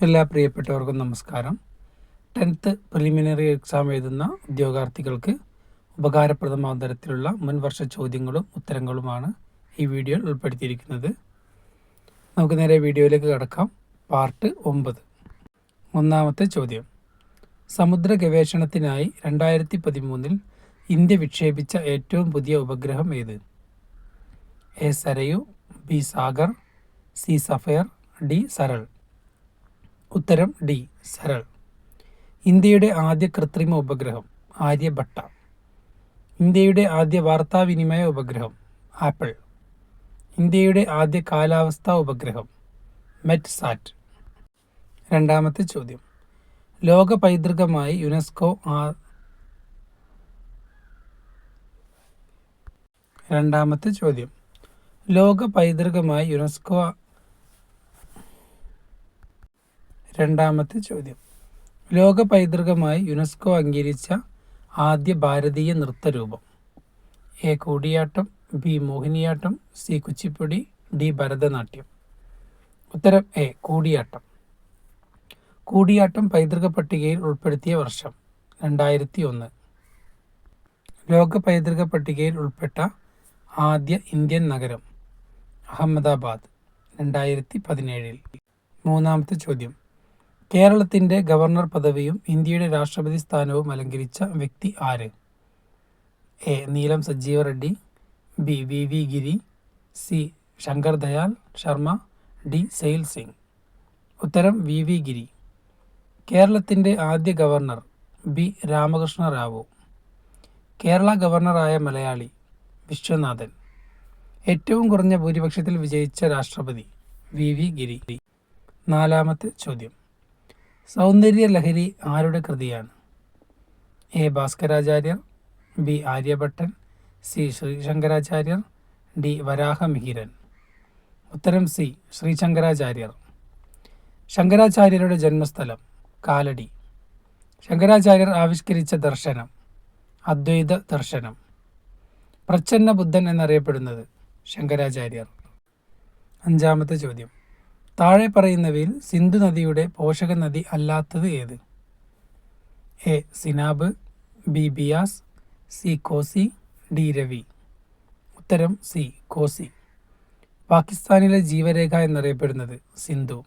എല്ലാ പ്രിയപ്പെട്ടവർക്കും നമസ്കാരം. ടെൻത്ത് പ്രിലിമിനറി എക്സാം എഴുതുന്ന ഉദ്യോഗാർത്ഥികൾക്ക് ഉപകാരപ്രദമാകുന്ന തരത്തിലുള്ള മുൻവർഷ ചോദ്യങ്ങളും ഉത്തരങ്ങളുമാണ് ഈ വീഡിയോയിൽ ഉൾപ്പെടുത്തിയിരിക്കുന്നത്. നമുക്ക് നേരെ വീഡിയോയിലേക്ക് കടക്കാം. പാർട്ട് ഒമ്പത്. ഒന്നാമത്തെ ചോദ്യം. സമുദ്ര ഗവേഷണത്തിനായി രണ്ടായിരത്തി പതിമൂന്നിൽ ഇന്ത്യ വിക്ഷേപിച്ച ഏറ്റവും പുതിയ ഉപഗ്രഹം ഏത്? A. Sarayu B. Sagar C. Sapphire D. Saral. ഉത്തരം ഡി. സരൾ. ഇന്ത്യയുടെ ആദ്യ കൃത്രിമ ഉപഗ്രഹം ആര്യഭട്ട ഇന്ത്യയുടെ ആദ്യ വാർത്താവിനിമയ ഉപഗ്രഹം ആപ്പിൾ. ഇന്ത്യയുടെ ആദ്യ കാലാവസ്ഥാ ഉപഗ്രഹം മെറ്റ് സാറ്റ് രണ്ടാമത്തെ ചോദ്യം. ലോക പൈതൃകമായി യുനെസ്കോ രണ്ടാമത്തെ ചോദ്യം. ലോക പൈതൃകമായി യുനെസ്കോ രണ്ടാമത്തെ ചോദ്യം. ലോക പൈതൃകമായി യുനെസ്കോ അംഗീകരിച്ച ആദ്യ ഭാരതീയ നൃത്തരൂപം. A. Koodiyattam B. Mohiniyattam C. Kuchipudi D. Bharatanatyam. ഉത്തരം എ. കൂടിയാട്ടം. കൂടിയാട്ടം പൈതൃക പട്ടികയിൽ ഉൾപ്പെടുത്തിയ വർഷം രണ്ടായിരത്തി ഒന്ന് ലോക പൈതൃക പട്ടികയിൽ ഉൾപ്പെട്ട ആദ്യ ഇന്ത്യൻ നഗരം അഹമ്മദാബാദ് രണ്ടായിരത്തി പതിനേഴിൽ. മൂന്നാമത്തെ ചോദ്യം. കേരളത്തിന്റെ ഗവർണർ പദവിയും ഇന്ത്യയുടെ രാഷ്ട്രപതി സ്ഥാനവും അലങ്കരിച്ച വ്യക്തി ആര്? എ. നീലം സജീവ Reddy B. V. V. Giri C. Shankar Dayal Sharma D. Zail Singh. ഉത്തരം വി. വി. ഗിരി. കേരളത്തിന്റെ ആദ്യ ഗവർണർ ബി. രാമകൃഷ്ണ റാവു. കേരള ഗവർണറായ മലയാളി വിശ്വനാഥൻ. ഏറ്റവും കുറഞ്ഞ ഭൂരിപക്ഷത്തിൽ വിജയിച്ച രാഷ്ട്രപതി വി. വി. ഗിരി. നാലാമത്തെ ചോദ്യം. സൗന്ദര്യ ലഹരി ആരുടെ കൃതിയാണ്? A. Bhaskaracharya B. Aryabhata C. Sri Shankaracharya D. Varahamihira. ഉത്തരം സി. ശ്രീശങ്കരാചാര്യർ. ശങ്കരാചാര്യരുടെ ജന്മസ്ഥലം കാലടി. ശങ്കരാചാര്യർ ആവിഷ്കരിച്ച ദർശനം അദ്വൈത ദർശനം. പ്രച്ഛന്ന ബുദ്ധൻ എന്നറിയപ്പെടുന്നത് ശങ്കരാചാര്യർ. അഞ്ചാമത്തെ ചോദ്യം. താഴെ പറയുന്നവയിൽ സിന്ധു നദിയുടെ പോഷക നദി അല്ലാത്തത് ഏത്? A. Chenab B. Beas C. Kosi D. Ravi. ഉത്തരം സി. കോസി. പാകിസ്ഥാനിലെ ജീവരേഖ എന്നറിയപ്പെടുന്നത് സിന്ധു.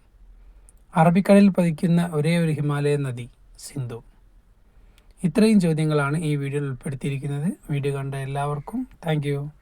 അറബിക്കടലിൽ പതിക്കുന്ന ഒരേ ഒരു ഹിമാലയ നദി സിന്ധു. ഇത്രയും ചോദ്യങ്ങളാണ് ഈ വീഡിയോയിൽ ഉൾപ്പെടുത്തിയിരിക്കുന്നത്. വീഡിയോ കണ്ട എല്ലാവർക്കും താങ്ക്